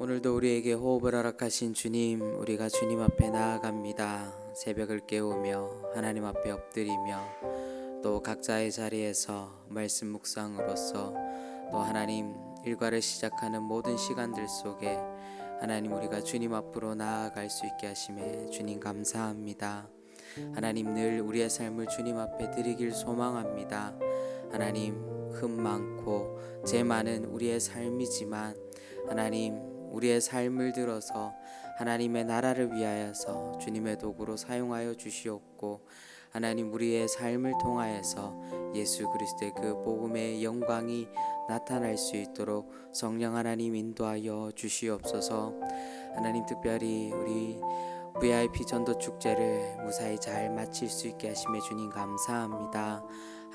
오늘도 우리에게 호흡을 허락하신 주님, 우리가 주님 앞에 나아갑니다. 새벽을 깨우며 하나님 앞에 엎드리며 또 각자의 자리에서 말씀 묵상으로서 또 하나님 일과를 시작하는 모든 시간들 속에 하나님 우리가 주님 앞으로 나아갈 수 있게 하심에 주님 감사합니다. 하나님 늘 우리의 삶을 주님 앞에 드리길 소망합니다. 하나님 흠 많고 죄 많은 우리의 삶이지만 하나님 우리의 삶을 들어서 하나님의 나라를 위하여서 주님의 도구로 사용하여 주시옵고 하나님 우리의 삶을 통하여서 예수 그리스도의 그 복음의 영광이 나타날 수 있도록 성령 하나님 인도하여 주시옵소서 하나님 특별히 우리 VIP 전도 축제를 무사히 잘 마칠 수 있게 하심에 주님 감사합니다.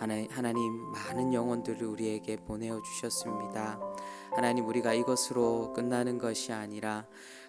하나- 하나님 많은 영혼들을 우리에게 보내어 주셨습니다. 하나님 우리가 이것으로 끝나는 것이 아니라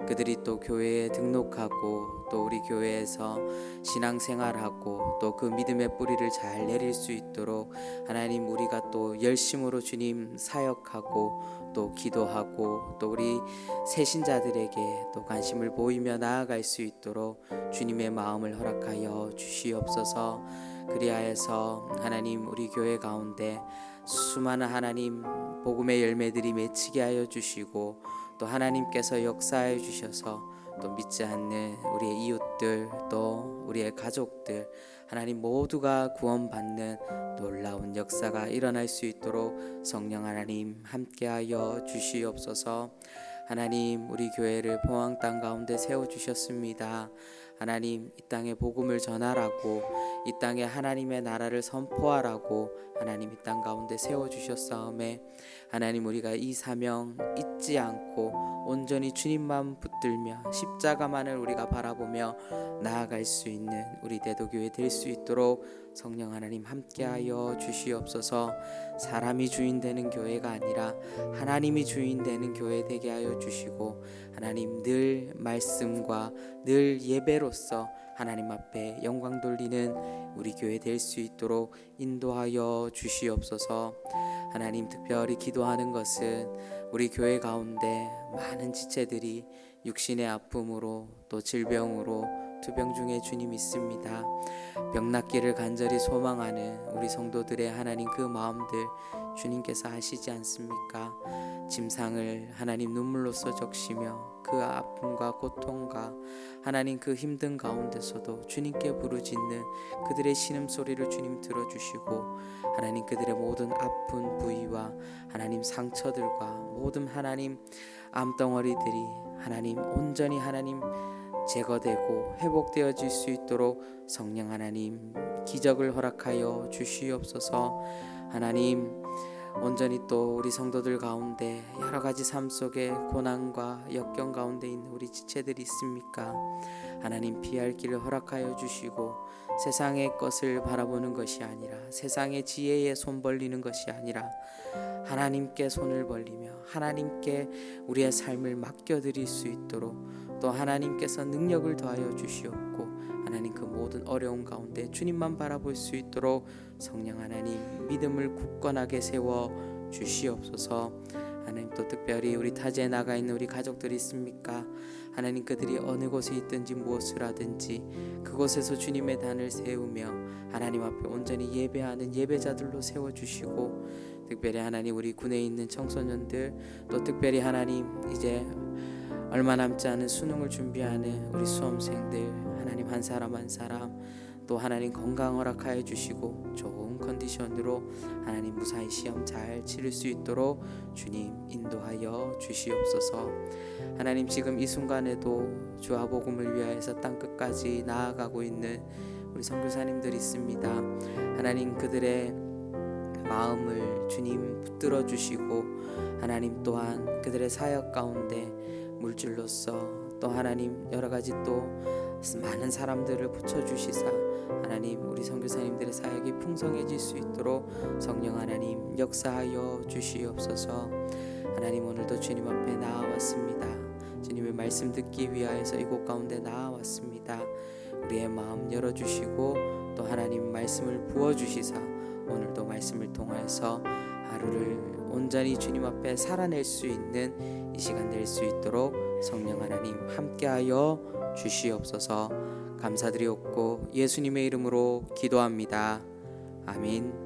그들이 또 교회에 등록하고 또 우리 교회에서 신앙생활하고 또 그 믿음의 뿌리를 잘 내릴 수 있도록 하나님 우리가 또 열심으로 주님 사역하고 또 기도하고 또 우리 새신자들에게 또 관심을 보이며 나아갈 수 있도록 주님의 마음을 허락하여 주시옵소서. 그리하여서 하나님 우리 교회 가운데 수많은 하나님 복음의 열매들이 맺히게 하여 주시고 또 하나님께서 역사해 주셔서 또 믿지 않는 우리의 이웃들 또 우리의 가족들 하나님 모두가 구원받는 놀라운 역사가 일어날 수 있도록 성령 하나님 함께하여 주시옵소서. 하나님 우리 교회를 포항 땅 가운데 세워 주셨습니다. 하나님 이 땅에 복음을 전하라고 이 땅에 하나님의 나라를 선포하라고 하나님 이 땅 가운데 세워 주셨사오매 하나님 우리가 이 사명 잊지 않고 온전히 주님만 붙들며 십자가만을 우리가 바라보며 나아갈 수 있는 우리 대도교회 될 수 있도록 성령 하나님 함께하여 주시옵소서. 사람이 주인 되는 교회가 아니라 하나님이 주인 되는 교회 되게 하여 주시고 하나님 늘 말씀과 늘 예배로 서 하나님 앞에 영광 돌리는 우리 교회 될 수 있도록 인도하여 주시옵소서. 하나님 특별히 기도하는 것은 우리 교회 가운데 많은 지체들이 육신의 아픔으로 또 질병으로 투병 중에 주님 있습니다. 병 낫기를 간절히 소망하는 우리 성도들의 하나님 그 마음들 주님께서 아시지 않습니까? 짐상을 하나님 눈물로써 적시며 그 아픔과 고통과 하나님 그 힘든 가운데서도 주님께 부르짖는 그들의 신음소리를 주님 들어주시고 하나님 그들의 모든 아픈 부위와 하나님 상처들과 모든 하나님 암덩어리들이 하나님 온전히 하나님 제거되고 회복되어질 수 있도록 성령 하나님 기적을 허락하여 주시옵소서 하나님 온전히 또 우리 성도들 가운데 여러 가지 삶 속에 고난과 역경 가운데 있는 우리 지체들이 있습니까? 하나님 피할 길을 허락하여 주시고 세상의 것을 바라보는 것이 아니라 세상의 지혜에 손 벌리는 것이 아니라 하나님께 손을 벌리며 하나님께 우리의 삶을 맡겨 드릴 수 있도록 또 하나님께서 능력을 더하여 주시옵고 하나님 그 모든 어려운 가운데 주님만 바라볼 수 있도록 성령 하나님 믿음을 굳건하게 세워 주시옵소서. 하나님 또 특별히 우리 타지에 나가 있는 우리 가족들이 있습니까? 하나님 그들이 어느 곳에 있든지 무엇을 하든지 그곳에서 주님의 단을 세우며 하나님 앞에 온전히 예배하는 예배자들로 세워 주시고 특별히 하나님 우리 군에 있는 청소년들 또 특별히 하나님 이제 얼마 남지 않은 수능을 준비하는 우리 수험생들 하나님 한 사람 한 사람 또 하나님 건강 허락하여 주시고 좋은 컨디션으로 하나님 무사히 시험 잘 치를 수 있도록 주님 인도하여 주시옵소서. 하나님 지금 이 순간에도 주와 복음을 위하여서 땅 끝까지 나아가고 있는 우리 선교사님들 있습니다. 하나님 그들의 마음을 주님 붙들어 주시고 하나님 또한 그들의 사역 가운데 물질로서 또 하나님 여러 가지 또 많은 사람들을 붙여 주시사 하나님 우리 선교사님들의 사역이 풍성해질 수 있도록 성령 하나님 역사하여 주시옵소서. 하나님 오늘도 주님 앞에 나아왔습니다. 주님의 말씀 듣기 위하여서 이곳 가운데 나아왔습니다. 우리의 마음 열어 주시고 또 하나님 말씀을 부어 주시사 오늘도 말씀을 통하여서 하루를 온전히 주님 앞에 살아낼 수 있는 이 시간 될 수 있도록 성령 하나님 함께하여 주시옵소서 감사드리옵고 예수님의 이름으로 기도합니다. 아멘.